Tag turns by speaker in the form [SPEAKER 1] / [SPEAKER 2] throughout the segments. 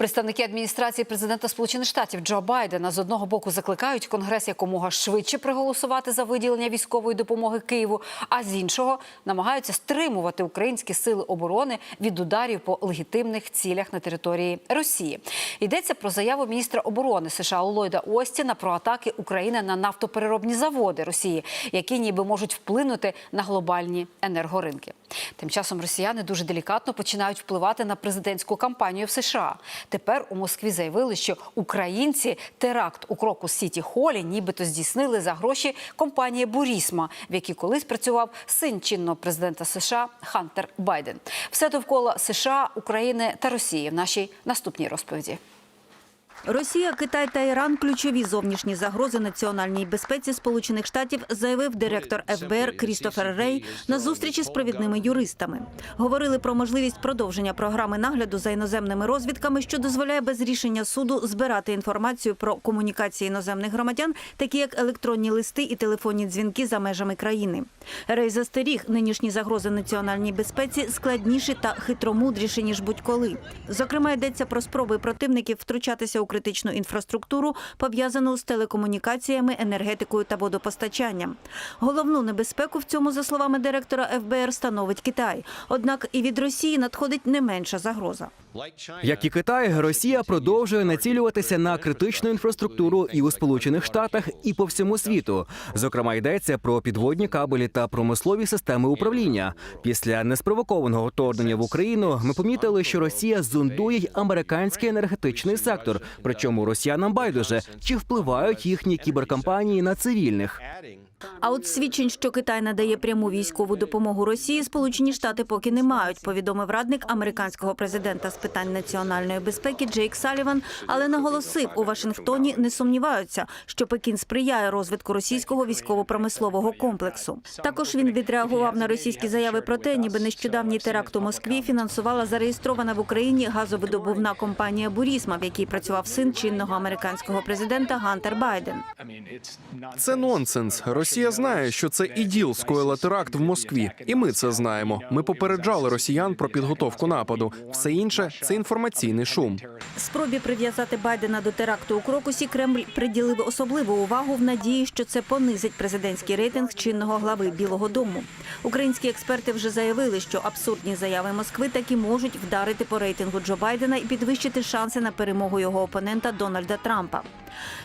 [SPEAKER 1] Представники адміністрації президента Сполучених Штатів Джо Байдена з одного боку закликають Конгрес якомога швидше проголосувати за виділення військової допомоги Києву, а з іншого намагаються стримувати українські сили оборони від ударів по легітимних цілях на території Росії. Йдеться про заяву міністра оборони США Ллойда Остіна про атаки України на нафтопереробні заводи Росії, які ніби можуть вплинути на глобальні енергоринки. Тим часом росіяни дуже делікатно починають впливати на президентську кампанію в США. Тепер у Москві заявили, що українці теракт у кроку Сіті Холі нібито здійснили за гроші компанії Бурісма, в якій колись працював син чинного президента США Хантер Байден. Все довкола США, України та Росії в нашій наступній розповіді.
[SPEAKER 2] Росія, Китай та Іран – ключові зовнішні загрози національній безпеці Сполучених Штатів, заявив директор ФБР Крістофер Рей на зустрічі з провідними юристами. Говорили про можливість продовження програми нагляду за іноземними розвідками, що дозволяє без рішення суду збирати інформацію про комунікації іноземних громадян, такі як електронні листи і телефонні дзвінки за межами країни. Рей застеріг, нинішні загрози національній безпеці складніші та хитромудріші ніж будь-коли. Зокрема, йдеться про спроби противників втручатися у критичну інфраструктуру, пов'язану з телекомунікаціями, енергетикою та водопостачанням. Головну небезпеку в цьому, за словами директора ФБР, становить Китай. Однак і від Росії надходить не менша загроза.
[SPEAKER 3] Як і Китай, Росія продовжує націлюватися на критичну інфраструктуру і у Сполучених Штатах, і по всьому світу. Зокрема, йдеться про підводні кабелі та промислові системи управління. Після неспровокованого вторгнення в Україну ми помітили, що Росія зондує й американський енергетичний сектор. Причому росіянам байдуже чи впливають їхні кіберкампанії на цивільних.
[SPEAKER 2] А от свідчень, що Китай надає пряму військову допомогу Росії, Сполучені Штати поки не мають, повідомив радник американського президента питань національної безпеки Джейк Саліван, але наголосив, у Вашингтоні не сумніваються, що Пекін сприяє розвитку російського військово-промислового комплексу. Також він відреагував на російські заяви про те, ніби нещодавній теракт у Москві фінансувала зареєстрована в Україні газовидобувна компанія Бурісма, в якій працював син чинного американського президента Гантер Байден.
[SPEAKER 4] Це нонсенс. Росія знає, що це іділ скоїла теракт в Москві, і ми це знаємо. Ми попереджали росіян про підготовку нападу. Все інше це інформаційний шум.
[SPEAKER 2] Спробі прив'язати Байдена до теракту у Крокусі Кремль приділив особливу увагу в надії, що це понизить президентський рейтинг чинного глави Білого Дому. Українські експерти вже заявили, що абсурдні заяви Москви таки можуть вдарити по рейтингу Джо Байдена і підвищити шанси на перемогу його опонента Дональда Трампа.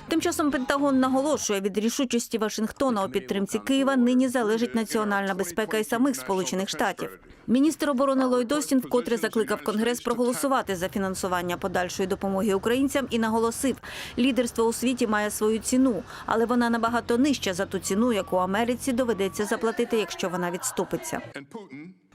[SPEAKER 2] Тим часом Пентагон наголошує, від рішучості Вашингтона у підтримці Києва нині залежить національна безпека і самих Сполучених Штатів. Міністр оборони Ллойд Остін вкотре закликав Конгрес проголосувати за фінансування подальшої допомоги українцям і наголосив, лідерство у світі має свою ціну, але вона набагато нижча за ту ціну, яку Америці доведеться заплатити, якщо вона відступиться.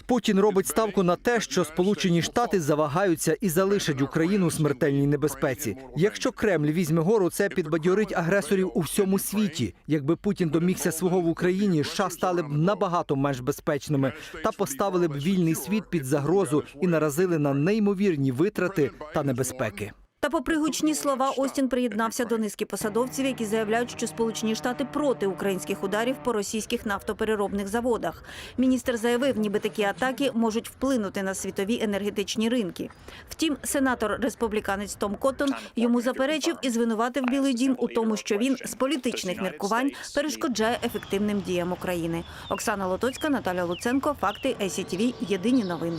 [SPEAKER 5] Путін робить ставку на те, що Сполучені Штати завагаються і залишать Україну у смертельній небезпеці. Якщо Кремль візьме гору, це підбадьорить агресорів у всьому світі. Якби Путін домігся свого в Україні, США стали б набагато менш безпечними та поставили б вільний світ під загрозу і наразили на неймовірні витрати та небезпеки.
[SPEAKER 2] Та, попри гучні слова, Остін приєднався до низки посадовців, які заявляють, що Сполучені Штати проти українських ударів по російських нафтопереробних заводах. Міністр заявив, ніби такі атаки можуть вплинути на світові енергетичні ринки. Втім, сенатор республіканець Том Коттон йому заперечив і звинуватив Білий Дім у тому, що він з політичних міркувань перешкоджає ефективним діям України. Оксана Лотоцька, Наталя Луценко, факти ICTV, Єдині новини.